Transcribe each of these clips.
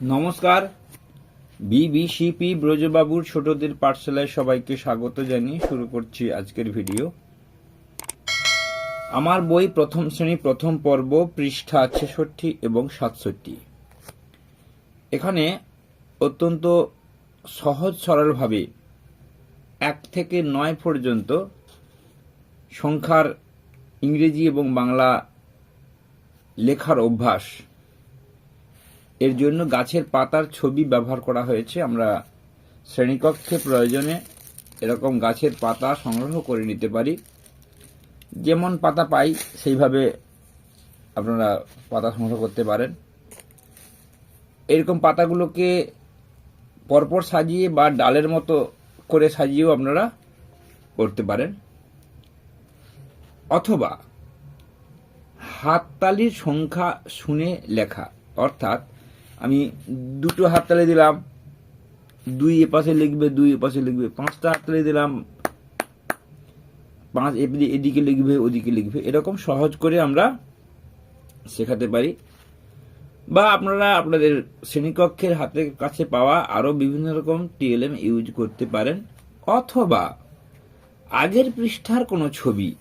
নমস্কার। বিবিসিপি ব্রজবাবুর ছোটদের পাঠশালায় সবাইকে স্বাগত জানিয়ে শুরু করছি আজকের ভিডিও। আমার বই প্রথম শ্রেণি, প্রথম পর্ব, পৃষ্ঠা ছেষট্টি এবং সাতষট্টি। এখানে অত্যন্ত সহজ সরলভাবে এক থেকে নয় পর্যন্ত সংখ্যার ইংরেজি এবং বাংলা লেখার অভ্যাস এর জন্য গাছের পাতার ছবি ব্যবহার করা হয়েছে। আমরা শ্রেণীকক্ষে প্রয়োজনে এরকম গাছের পাতা সংগ্রহ করে নিতে পারি। যেমন পাতা পাই, সেইভাবে আপনারা পাতা সংগ্রহ করতে পারেন। এরকম পাতাগুলোকে পরপর সাজিয়ে বা ডালের মতো করে সাজিয়েও আপনারা করতে পারেন। অথবা হাততালির সংখ্যা শুনে লেখা, অর্থাৎ আমি দুটো হাততালি দিলাম, দুই এপাশে লিখবে, দুই এপাশে লিখবে, পাঁচটা হাততালি দিলাম, পাঁচ এদি- এদিকে লিখবে, ওদিকে লিখবে, এরকম সহজ করে আমরা শেখাতে পারি। বা আপনারা আপনাদের শ্রেণীকক্ষের হাতের কাছে পাওয়া আরও বিভিন্ন রকম টিএলএম ইউজ করতে পারেন, অথবা আগের পৃষ্ঠার কোনো ছবি।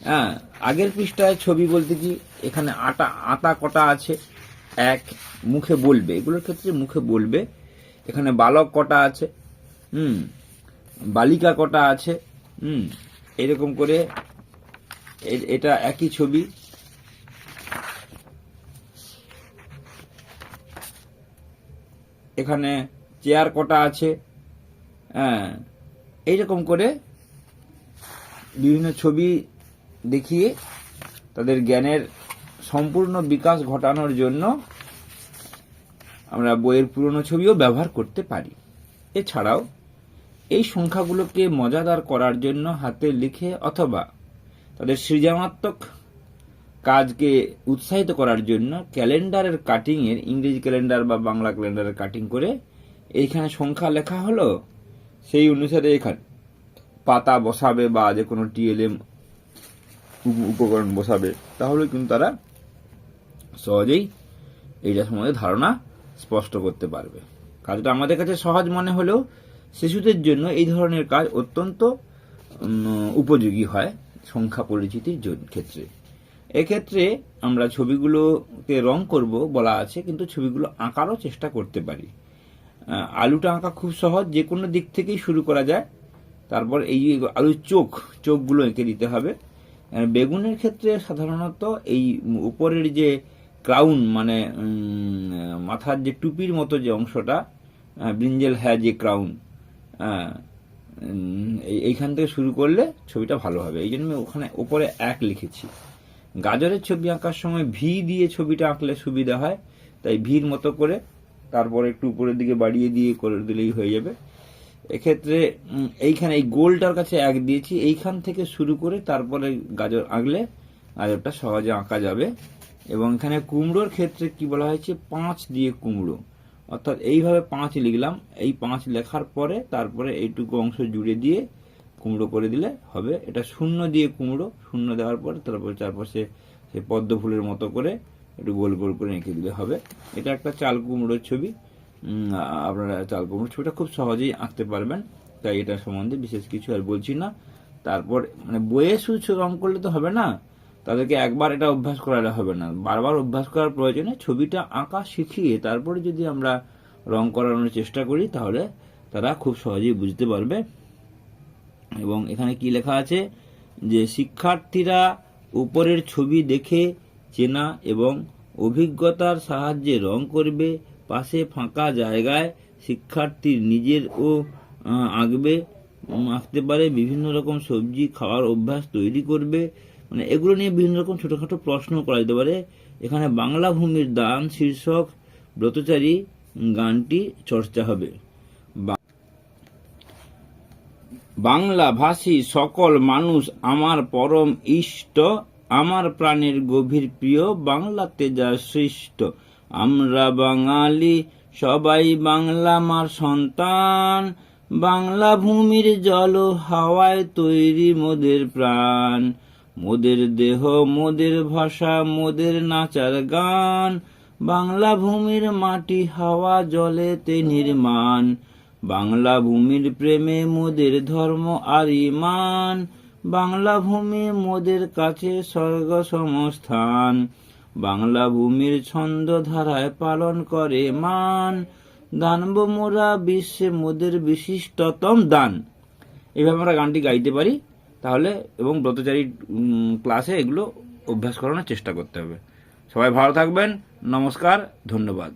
হ্যাঁ আগের পৃষ্ঠায় ছবি বলতে কি? এখানে আটা আটা কটা আছে? এক মুখে বলবে, এগুলোর ক্ষেত্রে মুখে বলবে, এখানে বালক কটা আছে, হুম, বালিকা কটা আছে, হুম, এরকম করে এটা একই ছবি। এখানে চেয়ার কটা আছে হ্যাঁ এইরকম করে বিভিন্ন ছবি দেখিয়ে তাদের জ্ঞানের সম্পূর্ণ বিকাশ ঘটানোর জন্য আমরা বইয়ের পুরনো ছবিও ব্যবহার করতে পারি। এছাড়াও, এই সংখ্যাগুলোকে মজাদার করার জন্য হাতে লিখে অথবা তাদের সৃজনাত্মক কাজকে উৎসাহিত করার জন্য ক্যালেন্ডারের কাটিং এর ইংরেজি ক্যালেন্ডার বা বাংলা ক্যালেন্ডারের কাটিং করে এইখানে সংখ্যা লেখা হলো, সেই অনুসারে এখানে পাতা বসাবে বা যে কোনো টিএলএম উপকরণ বসাবে, তাহলে কিন্তু তারা সহজেই এইটা সম্বন্ধে ধারণা স্পষ্ট করতে পারবে। কাজটা আমাদের কাছে সহজ মনে হলেও শিশুদের জন্য এই ধরনের কাজ অত্যন্ত উপযোগী হয় সংখ্যা পরিচিতির ক্ষেত্রে। এক্ষেত্রে আমরা ছবিগুলোকে রং করব বলা আছে, কিন্তু ছবিগুলো আঁকারও চেষ্টা করতে পারি। আলুটা আঁকা খুব সহজ যে কোনো দিক থেকেই শুরু করা যায়। তারপর এই আলুর চোখ, চোখগুলো এঁকে দিতে হবে। বেগুনের ক্ষেত্রে সাধারণত এই উপরের যে ক্রাউন মানে মাথার যে টুপির মতো যে অংশটা ব্রিঞ্জেল হ্যাঁ যে ক্রাউন এইখান থেকে শুরু করলে ছবিটা ভালো হবে। এই জন্য ওখানে ওপরে এক লিখেছি। গাজরের ছবি আঁকার সময় ভি দিয়ে ছবিটা আঁকলে সুবিধা হয়, তাই ভির মতো করে তারপরে একটু উপরের দিকে বাড়িয়ে দিয়ে করে দিলেই হয়ে যাবে। এক্ষেত্রে এইখানে এই গোলটার কাছে এক দিয়েছি। এইখান থেকে শুরু করে তারপরে গাজর আঁকলে গাজরটা সহজে আঁকা যাবে। এবং এখানে কুমড়োর ক্ষেত্রে কি বলা হয়েছে? পাঁচ দিয়ে কুমড়ো। অর্থাৎ এইভাবে পাঁচ লিখলাম। এই পাঁচ লেখার পরে তারপরে এইটুকু অংশ জুড়ে দিয়ে কুমড়ো করে দিলে হবে। এটা শূন্য দিয়ে কুমড়ো। শূন্য দেওয়ার পরে তারপরে চারপাশে সেই পদ্ম ফুলের মতো করে একটু গোল গোল করে এঁকে দিলে হবে। এটা একটা চাল কুমড়োর ছবি। আপনারা চাল কুমড়োর ছবিটা খুব সহজেই আঁকতে পারবেন। তাই এটা সম্বন্ধে বিশেষ কিছু আর বলছি না। তারপর মানে বইয়ে শুধু রং করলে তো হবে না? তাদেরকে একবার এটা অভ্যাস করালে হবে না। বারবার অভ্যাস করার প্রয়োজনে ছবিটা আঁকা শিখিয়ে তারপরে যদি আমরা রং করানোর চেষ্টা করি, তাহলে তারা খুব সহজেই বুঝতে পারবে। এবং এখানে কি লেখা আছে? যে শিক্ষার্থীরা উপরের ছবি দেখে চেনা এবং অভিজ্ঞতার সাহায্যে রং করবে, পাশে ফাঁকা জায়গায় শিক্ষার্থীর নিজের ও আঁকবে, আঁকতে পারে, বিভিন্ন রকম সবজি খাওয়ার অভ্যাস তৈরি করবে মানে এগুলো নিয়ে বিভিন্ন রকম ছোটখাটো প্রশ্ন করা যেতে পারে। এখানে বাংলা ভূমির দান শীর্ষক ব্রতচারী গানটি চর্চা হবে। বাংলা ভাষী সকল মানুষ আমার পরম ইষ্ট, আমার প্রাণের গভীর প্রিয়, বাংলাতে যা সৃষ্ট। আমরা বাঙালি, সবাই বাংলা মার সন্তান। বাংলা ভূমির জল হাওয়ায় তৈরি মোদের প্রাণ। মোদের দেহ, মোদের ভাষা, মোদের নাচার গান। বাংলা ভূমির মাটি হাওয়া জলেতে নির্মাণ। বাংলা ভূমির প্রেমে মোদের ধর্ম আর ইমান। বাংলা ভূমি মোদের কাছে স্বর্গ সমস্থান। বাংলা ভূমির ছন্দ ধারায় পালন করে মান। দানব মোরা বিশ্বে মোদের বিশিষ্টতম দান। এভাবে আমরা গানটি গাইতে পারি। তাহলে এবং ব্রতচারী ক্লাসে এগুলো অভ্যাস করানোর চেষ্টা করতে হবে। সবাই ভালো থাকবেন, নমস্কার, ধন্যবাদ।